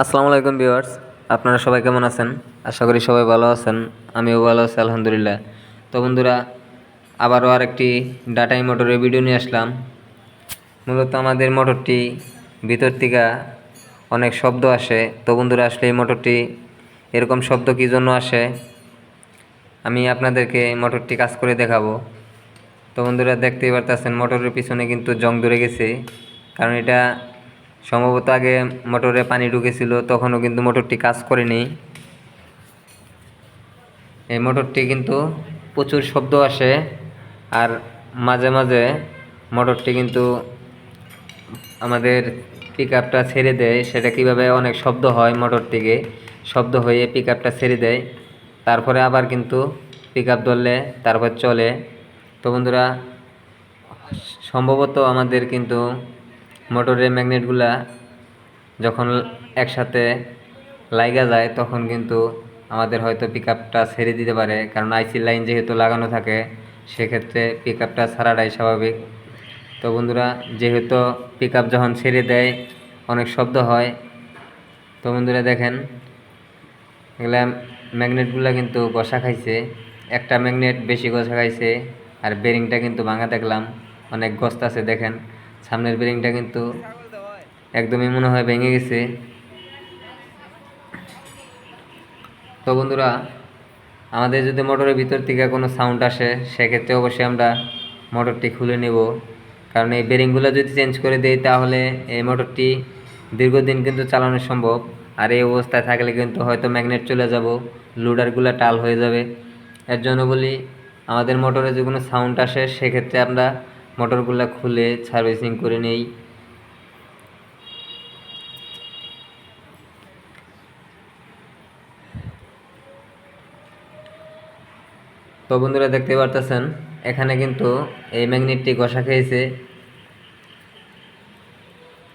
আসসালামু আলাইকুম ভিউয়ার্স, আপনারা সবাই কেমন আছেন? আশা করি সবাই ভালো আছেন, আমিও ভালো আছি, আলহামদুলিল্লাহ। তো বন্ধুরা, আবারও আরেকটি ডাটাই মোটরের ভিডিও নিয়ে আসলাম। মূলত আমাদের মোটরটি ভিতর থেকে অনেক শব্দ আসে। তো বন্ধুরা, আসলে এই মোটরটি এরকম শব্দ কী জন্য আসে? আমি আপনাদেরকে মোটরটি কাজ করে দেখাবো। তো বন্ধুরা, দেখতেই পারতেছেন মোটরের পিছনে কিন্তু জং ধরে গেছে। কারণ এটা সম্ভবত আগে মোটরে পানি ঢুকেছিল, তখনও কিন্তু মোটরটি কাজ করেনি। এই মোটরটি কিন্তু প্রচুর শব্দ আসে আর মাঝে মাঝে মোটরটি কিন্তু আমাদের পিক আপটা ছেড়ে দেয়। সেটা কীভাবে অনেক শব্দ হয় মোটর থেকে, শব্দ হয়ে পিক আপটা ছেড়ে দেয়। তারপরে আবার কিন্তু পিক আপ ধরলে তারপর চলে। তো বন্ধুরা, সম্ভবত আমাদের কিন্তু মোটরের ম্যাগনেটগুলা যখন একসাথে লাইগা যায়, তখন কিন্তু আমাদের হয়তো পিক আপটা ছেড়ে দিতে পারে। কারণ আইসি লাইন যেহেতু লাগানো থাকে, সেক্ষেত্রে পিক আপটা ছাড়াটাই স্বাভাবিক। তো বন্ধুরা, যেহেতু পিক আপ যখন ছেড়ে দেয়, অনেক শব্দ হয়। তো বন্ধুরা দেখেন, এগুলা ম্যাগনেটগুলো কিন্তু গসা খাইছে। একটা ম্যাগনেট বেশি গসা খাইছে, আর বেরিংটা কিন্তু ভাঙা দেখলাম। অনেক গস্ত আছে, দেখেন। সামনের বেরিংটা কিন্তু একদমই মনে হয় ভেঙে গেছে। তো বন্ধুরা, আমাদের যদি মোটরের ভিতর থেকে কোনো সাউন্ড আসে, সেক্ষেত্রে অবশ্যই আমরা মোটরটি খুলে নেব। কারণ এই বেরিংগুলো যদি চেঞ্জ করে দেই, তাহলে এই মোটরটি দীর্ঘদিন কিন্তু চালানো সম্ভব। আর এই অবস্থায় থাকলে কিন্তু হয়তো ম্যাগনেট চলে যাব লোডারগুলো টাল হয়ে যাবে। এর জন্য বলি, আমাদের মোটরে যে কোনো সাউন্ড আসে, সেক্ষেত্রে আমরা মোটরগুলো খুলে সার্ভিসিং করে নেই। তো বন্ধুরা দেখতে পারতেছেন, এখানে কিন্তু এই ম্যাগনেটটি ঘষা খেয়েছে।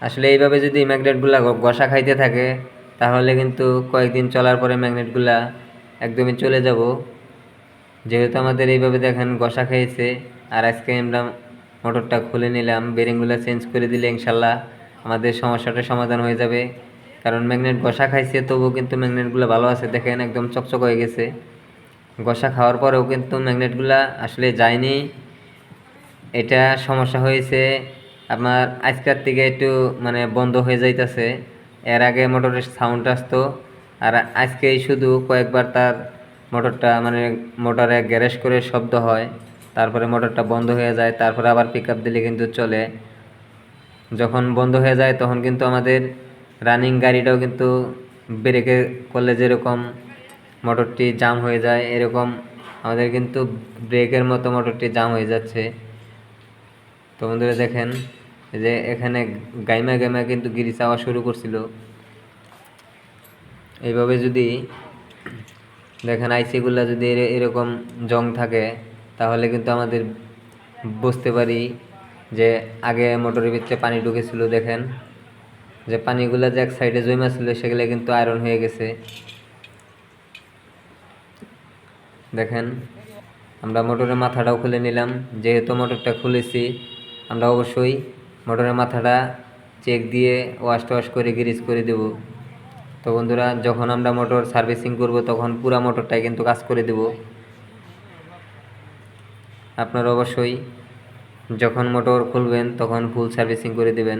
আসলে এইভাবে যদি ম্যাগনেটগুলা ঘষা খাইতে থাকে, তাহলে কিন্তু কয়েকদিন চলার পরে ম্যাগনেটগুলা একদমই চলে যাব। যেহেতু আমাদের এইভাবে দেখেন ঘষা খেয়েছে, আর আজকে আমরা মোটরটা খুলে নিলাম বেরিংগুলো চেঞ্জ করে দিলে ইনশাল্লাহ আমাদের সমস্যাটা সমাধান হয়ে যাবে। কারণ ম্যাগনেট ঘষা খাইছে, তবুও কিন্তু ম্যাগনেটগুলো ভালো আছে, দেখেন একদম চকচক হয়ে গেছে। ঘষা খাওয়ার পরেও কিন্তু ম্যাগনেটগুলা আসলে যায়নি। এটা সমস্যা হয়েছে, আপনার আজকের থেকে একটু মানে বন্ধ হয়ে যাইতেছে। এর আগে মোটরের সাউন্ড আসতো, আর আজকেই শুধু কয়েকবার তার মোটরটা মানে মোটরে গ্যারেজ করে শব্দ হয়। তারপরে মোটরটা বন্ধ হয়ে যায়, তারপরে আবার পিক দিলে কিন্তু চলে। যখন বন্ধ হয়ে যায়, তখন কিন্তু আমাদের রানিং গাড়িটাও কিন্তু ব্রেকে করলে যেরকম মোটরটি জাম হয়ে যায়, এরকম আমাদের কিন্তু ব্রেকের মতো মোটরটি জাম হয়ে যাচ্ছে। তো বন্ধুরা দেখেন যে এখানে গাইমা গাইমা কিন্তু গিরি চাওয়া শুরু করছিল। এইভাবে যদি দেখেন আইসিগুলা যদি এরকম জং থাকে তাহলে কিন্তু আমাদের বুঝতে পারি যে আগে মোটরের ভিতরে পানি ঢুকেছিল, দেখেন। যে পানিগুলো যে এক সাইডে জমা ছিল, সেগুলো কিন্তু আয়রন হয়ে গেছে। দেখেন, আমরা মোটরের মাথাটাও খুলে নিলাম। যেহেতু মোটরটা খুলেছি, আমরা অবশ্যই মোটরের মাথাটা চেক দিয়ে ওয়াশ টোয়াশ করে গ্রিজ করে দেব। তো বন্ধুরা, যখন আমরা মোটর সার্ভিসিং করব, তখন পুরা মোটরটাই কিন্তু কাজ করে দেব। আপনারা অবশ্যই যখন মোটর খুলবেন তখন ফুল সার্ভিসিং করে দেবেন।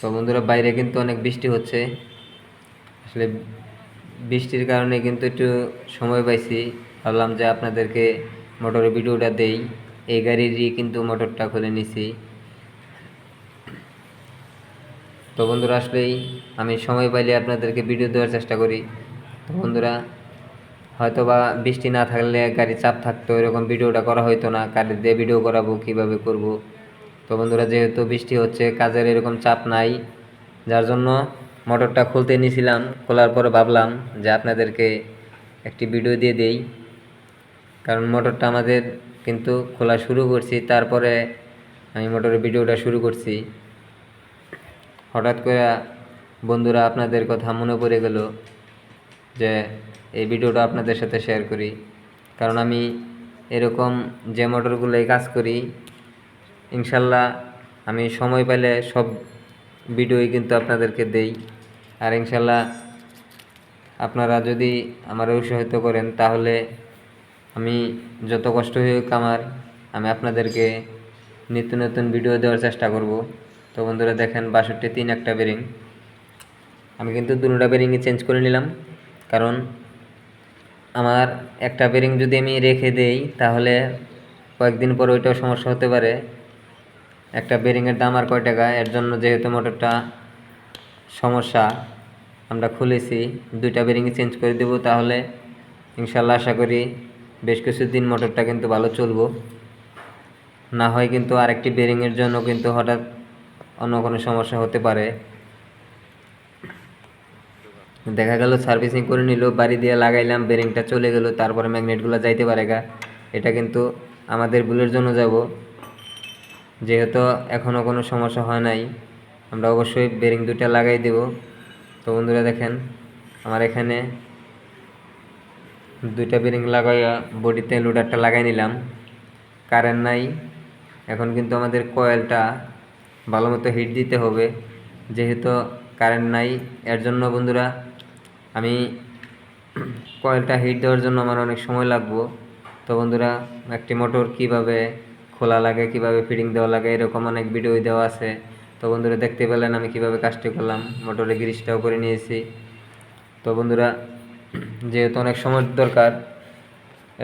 তো বন্ধুরা, বাইরে কিন্তু অনেক বৃষ্টি হচ্ছে। আসলে বৃষ্টির কারণে কিন্তু একটু সময় পাইছি। ভাবলাম যে আপনাদেরকে মোটরের ভিডিওটা দেই। এই গাড়িরই কিন্তু মোটরটা খুলে নিছি। তো বন্ধুরা, আসলেই আমি সময় পাইলে আপনাদেরকে ভিডিও দেওয়ার চেষ্টা করি। তো বন্ধুরা হয়তো বা বৃষ্টি না থাকলে গাড়ি চাপ থাকতো, এরকম ভিডিওটা করা হতো না গাড়ি দিয়ে ভিডিও করাবো, কীভাবে করব। তো বন্ধুরা, যেহেতু বৃষ্টি হচ্ছে, কাজের এরকম চাপ নাই, যার জন্য মোটরটা খুলতে নিয়েছিলাম খোলার পরে ভাবলাম যে আপনাদেরকে একটি ভিডিও দিয়ে দেই। কারণ মোটরটা আমাদের কিন্তু খোলা শুরু করছি, তারপরে আমি মোটরের ভিডিওটা শুরু করছি। হঠাৎ করে বন্ধুরা, আপনাদের কথা মনে পড়ে গেল যে এই ভিডিওটা আপনাদের সাথে শেয়ার করি। কারণ আমি এরকম যে মোটরগুলোই কাজ করি, ইনশাল্লাহ আমি সময় পেলে সব ভিডিওই কিন্তু আপনাদেরকে দেই। আর ইনশাল্লাহ আপনারা যদি আমার উৎসাহিত করেন, তাহলে আমি যত কষ্ট হোক আমার, আমি আপনাদেরকে নিত্য নতুন ভিডিও দেওয়ার চেষ্টা করব। তো বন্ধুরা দেখেন, বাষট্টি তিন একটা বেরিং আমি কিন্তু দুটা বেরিংই চেঞ্জ করে নিলাম। কারণ আমার একটা বেরিং যদি আমি রেখে দেই, তাহলে কয়েকদিন পর ওইটাও সমস্যা হতে পারে। একটা বেরিংয়ের দাম আর কয় টাকা? এর জন্য যেহেতু মোটরটা সমস্যা, আমরা খুলেছি, দুইটা বেরিংই চেঞ্জ করে দেবো, তাহলে ইনশাল্লাহ আশা করি বেশ কিছুদিন মোটরটা কিন্তু ভালো চলবো। না হয় কিন্তু আরেকটি বেরিংয়ের জন্য কিন্তু হঠাৎ অন্য কোনো সমস্যা হতে পারে। দেখা গেল সার্ভিসিং করে নিল, বাড়ি দিয়ে লাগাইলাম বেরিংটা চলে গেল, তারপরে ম্যাগনেটগুলো যাইতে পারে গা। এটা কিন্তু আমাদের ভুলের জন্য যাব। যেহেতু এখনও কোনো সমস্যা হয় নাই, আমরা অবশ্যই বেরিং দুটা লাগাই দেব। তো বন্ধুরা দেখেন, আমার এখানে দুইটা বেরিং লাগাইয়া বডিতে লোডারটা লাগাই নিলাম। কারেন্ট নাই, এখন কিন্তু আমাদের কয়েলটা ভালো মতো হিট দিতে হবে। যেহেতু কারেন্ট নাই, এর জন্য বন্ধুরা আমি কয়েলটা হিট দেওয়ার জন্য আমার অনেক সময় লাগবো। তো বন্ধুরা, একটি মোটর কীভাবে খোলা লাগে, কীভাবে ফিটিং দেওয়া লাগে, এরকম অনেক ভিডিও দেওয়া আছে। তো বন্ধুরা, দেখতে পেলেন আমি কীভাবে কাজটি করলাম। মোটরে গ্রিসটাও করে নিয়েছি। তো বন্ধুরা, যেহেতু অনেক সময় দরকার,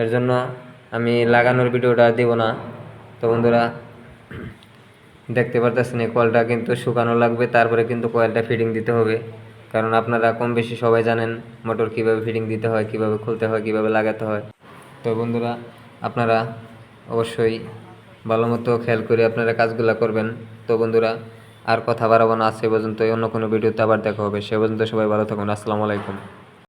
এর জন্য আমি লাগানোর ভিডিওটা দেব না। তো বন্ধুরা, দেখতে পারতেছেন এই কলটা কিন্তু শুকানো লাগবে, তারপরে কিন্তু কয়েলটা ফিটিং দিতে হবে। কারণ আপনারা কম বেশি সবাই জানেন মোটর কীভাবে ফিটিং দিতে হয়, কীভাবে খুলতে হয়, কীভাবে লাগাতে হয়। তো বন্ধুরা, আপনারা অবশ্যই ভালো মতো খেয়াল করে আপনারা কাজগুলো করবেন। তো বন্ধুরা, আর কথা বাড়াবো না সে পর্যন্ত অন্য কোনো ভিডিওতে আবার দেখা হবে। সে পর্যন্ত সবাই ভালো থাকুন। আসসালামু আলাইকুম।